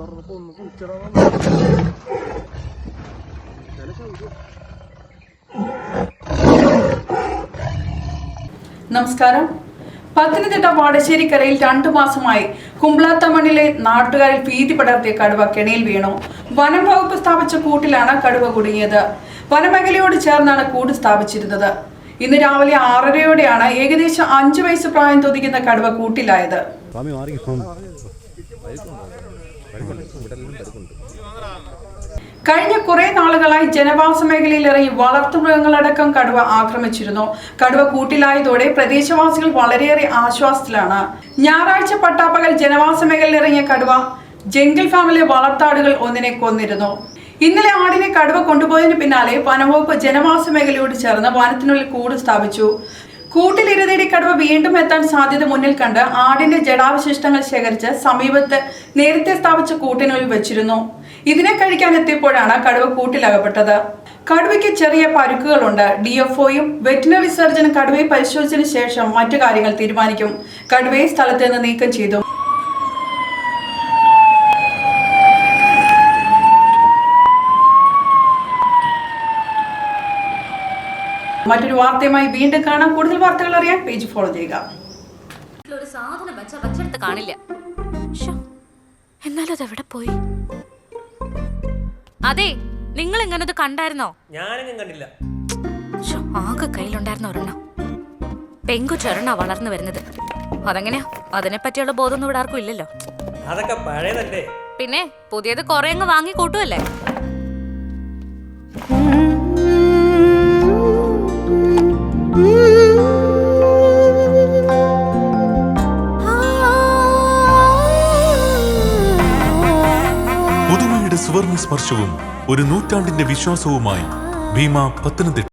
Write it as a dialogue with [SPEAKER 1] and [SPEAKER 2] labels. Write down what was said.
[SPEAKER 1] ഒന്ന് കുളിച്ചടാ
[SPEAKER 2] നമസ്കാരം. പത്തനംതിട്ട വാടശ്ശേരിക്കരയിൽ രണ്ടു മാസമായി കുമ്പളത്തമണ്ണിലെ നാട്ടുകാരിൽ ഭീതി പടർത്തിയ കടുവ കെണിയിൽ വീണു. വനം വകുപ്പ് സ്ഥാപിച്ച കൂട്ടിലാണ് കടുവ കുടുങ്ങിയത്. വനമേഖലയോട് ചേർന്നാണ് കൂട് സ്ഥാപിച്ചിരുന്നത്. ഇന്ന് രാവിലെ ആറരയോടെയാണ് ഏകദേശം അഞ്ചു വയസ്സ് പ്രായം തൊതിക്കുന്ന കടുവ കൂട്ടിലായത്. കഴിഞ്ഞ കുറെ നാളുകളായി ജനവാസ മേഖലയിൽ ഇറങ്ങി വളർത്തുമൃഗങ്ങളടക്കം കടുവ ആക്രമിച്ചിരുന്നു. കടുവ കൂട്ടിലായതോടെ പ്രദേശവാസികൾ വളരെയേറെ ആശ്വാസത്തിലാണ്. ഞായറാഴ്ച പട്ടാപ്പകൽ ജനവാസ മേഖലയിൽ ഇറങ്ങിയ കടുവ ജംഗിൾ ഫാമിലെ വളർത്താടുകൾ ഒന്നിനെ കൊന്നിരുന്നു. ഇന്നലെ ആടിനെ കടുവ കൊണ്ടുപോയതിന് പിന്നാലെ വനംവകുപ്പ് ജനവാസ മേഖലയോട് ചേർന്ന് വനത്തിനുള്ളിൽ കൂട് സ്ഥാപിച്ചു. കൂട്ടിലിരുതേടി കടുവ വീണ്ടും എത്താൻ സാധ്യത മുന്നിൽ കണ്ട് ആടിന്റെ ജടാവശിഷ്ടങ്ങൾ ശേഖരിച്ച് സമീപത്ത് നേരത്തെ സ്ഥാപിച്ച കൂട്ടിനുള്ളിൽ വെച്ചിരുന്നു. ഇതിനെ കഴിക്കാൻ എത്തിയപ്പോഴാണ് കടുവ കൂട്ടിലകപ്പെട്ടത്. കടുവയ്ക്ക് ചെറിയ പരുക്കുകളുണ്ട്. ഡി എഫ് ഒയും വെറ്റിനറി സർജനും കടുവയെ പരിശോധിച്ചതിന് ശേഷം മറ്റു കാര്യങ്ങൾ തീരുമാനിക്കും. കടുവയെ സ്ഥലത്ത് നിന്ന് നീക്കം ചെയ്തു. മറ്റൊരു വാർത്തയുമായി വീണ്ടും കാണാം. കൂടുതൽ വാർത്തകൾ അറിയാൻ പേജ് ഫോളോ ചെയ്യുക.
[SPEAKER 3] ഒരു സാധനം വെച്ച വെച്ചെടുത്ത് കാണില്ല. ശ്ശോ, എന്നാലും അതെവിടെ പോയി? അതെ നിങ്ങൾ എങ്ങനെ കണ്ടായിരുന്നോ?
[SPEAKER 4] ഞാനെങ്ങും കണ്ടില്ല.
[SPEAKER 3] ശ്ശോ, ആകെ കയ്യിലുണ്ടായിരുന്ന ഒരെണ്ണം. പെങ്കുച്ചൊരെണ്ണ വളർന്നു വരുന്നത്. അതെങ്ങനെയാ? അതിനെ പറ്റിയുള്ള ബോധമൊന്നും ഇവിടെ ആർക്കും ഇല്ലല്ലോ.
[SPEAKER 4] അതൊക്കെ പഴയതല്ലേ?
[SPEAKER 3] പിന്നെ പുതിയത് കൊറേ അങ്ങ് വാങ്ങി കൂട്ടുമല്ലേ
[SPEAKER 5] സുവർണ സ്പർശവും ഒരു നൂറ്റാണ്ടിന്റെ വിശ്വാസവുമായി ഭീമ പത്തനംതിട്ട